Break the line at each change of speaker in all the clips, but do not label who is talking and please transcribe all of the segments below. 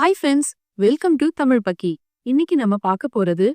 Hi friends welcome to Tamil Pakki இன்னைக்கு நம்ம பார்க்க போறது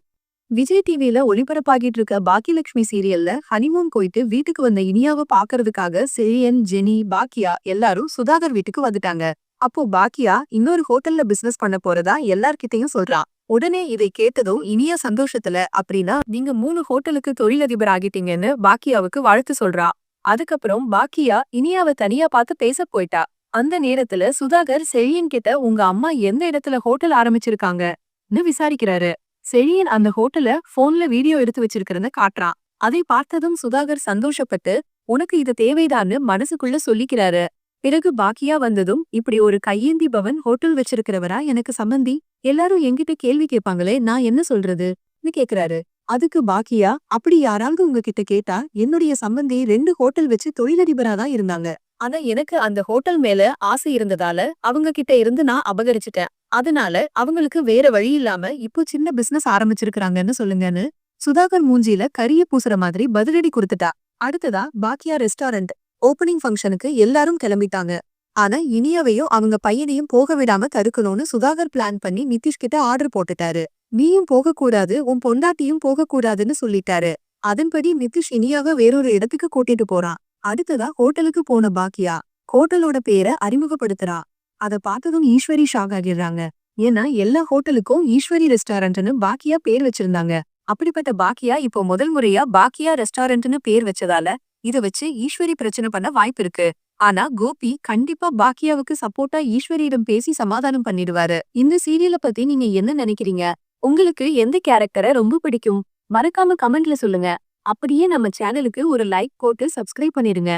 விஜய் டிவில ஒளிபரப்பாகிட்டு இருக்க பாக்கியலட்சுமி சீரியல்ல ஹனிமூன் போயிட்டு வீட்டுக்கு வந்த இனியாவை பாக்குறதுக்காக செரியன் ஜெனி பாக்கியா எல்லாரும் சுதாகர் வீட்டுக்கு வந்துட்டாங்க. அப்போ பாக்கியா இன்னொரு ஹோட்டல்ல பிசினஸ் பண்ண போறதா எல்லார்கிட்டயும் சொல்றான். உடனே இதை கேட்டதும் இனியா சந்தோஷத்துல அப்படின்னா நீங்க மூணு ஹோட்டலுக்கு தொழிலதிபர் ஆகிட்டீங்கன்னு பாக்கியாவுக்கு வாழ்த்து சொல்றா. அதுக்கப்புறம் பாக்கியா இனியாவை தனியா பார்த்து பேச போயிட்டா. அந்த நேரத்துல சுதாகர் செழியன் கிட்ட உங்க அம்மா எந்த இடத்துல ஹோட்டல் ஆரம்பிச்சிருக்காங்கன்னு விசாரிக்கிறாரு. செழியன் அந்த ஹோட்டல போன்ல வீடியோ எடுத்து வச்சிருக்கிறத காட்டுறான் அதை பார்த்ததும் சுதாகர் சந்தோஷப்பட்டு உனக்கு இது தேவைதான்னு மனசுக்குள்ள சொல்லிக்கிறாரு. பிறகு பாக்கியா வந்ததும் இப்படி ஒரு கையேந்தி பவன் ஹோட்டல் வச்சிருக்கிறவரா எனக்கு சம்பந்தி? எல்லாரும் என்கிட்ட கேள்வி கேட்பாங்களே நான் என்ன சொல்றதுன்னு கேக்குறாரு அதுக்கு பாக்கியா அப்படி யாராவது உங்ககிட்ட கேட்டா என்னுடைய சம்பந்தி ரெண்டு ஹோட்டல் வச்சு தொழிலதிபரா தான் இருந்தாங்க. ஆனா எனக்கு அந்த ஹோட்டல் மேல ஆசை இருந்ததால அவங்க கிட்ட இருந்து நான் அபகரிச்சுட்டேன். அதனால அவங்களுக்கு வேற வழி இல்லாம இப்போ சின்ன பிசினஸ் ஆரம்பிச்சிருக்கிறாங்கன்னு சொல்லுங்கன்னு சுதாகர் மூஞ்சியில கரிய பூசுற மாதிரி பதிலடி கொடுத்துட்டா. அடுத்ததா பாக்கியா ரெஸ்டாரண்ட் ஓபனிங் ஃபங்க்ஷனுக்கு எல்லாரும் கிளம்பிட்டாங்க. ஆனா இனியாவையும் அவங்க பையனையும் போக விடாம தடுக்கணும்னு சுதாகர் பிளான் பண்ணி நிதிஷ் கிட்ட ஆர்டர் போட்டுட்டாரு. நீயும் போக கூடாது உன் பொண்டாட்டியும் போக கூடாதுன்னு சொல்லிட்டாரு. அதன்படி நிதிஷ் இனியாவை வேறொரு இடத்துக்கு கூட்டிட்டு போறான். அடுத்ததா ஹோட்டலுக்கு போன பாக்கியா. ஹோட்டலோட பேரை அறிமுகப்படுத்துறா. அத பார்த்ததும் ஈஸ்வரி ஷாக் ஆகிடுறாங்க. ஏன்னா எல்லா ஹோட்டலுக்கும் ஈஸ்வரி ரெஸ்டாரண்ட்னு பாக்கியா பேர் வச்சிருந்தாங்க. அப்படிப்பட்ட பாக்கியா இப்போ முதல் முறையா பாக்கியா ரெஸ்டாரண்ட்னு பேர் வச்சதால இத வச்சு ஈஸ்வரி பிரச்சனை பண்ண வாய்ப்பு இருக்கு. ஆனா கோபி கண்டிப்பா பாக்கியாவுக்கு சப்போர்ட்டா ஈஸ்வரியிடம் பேசி சமாதானம் பண்ணிடுவாரு. இந்த சீரியலை பத்தி நீங்க என்ன நினைக்கிறீங்க? உங்களுக்கு எந்த கேரக்டரை ரொம்ப பிடிக்கும்? மறக்காம கமெண்ட்ல சொல்லுங்க. அப்படியே நம்ம சேனலுக்கு ஒரு லைக் போட்டு சப்ஸ்கிரைப் பண்ணிருங்க.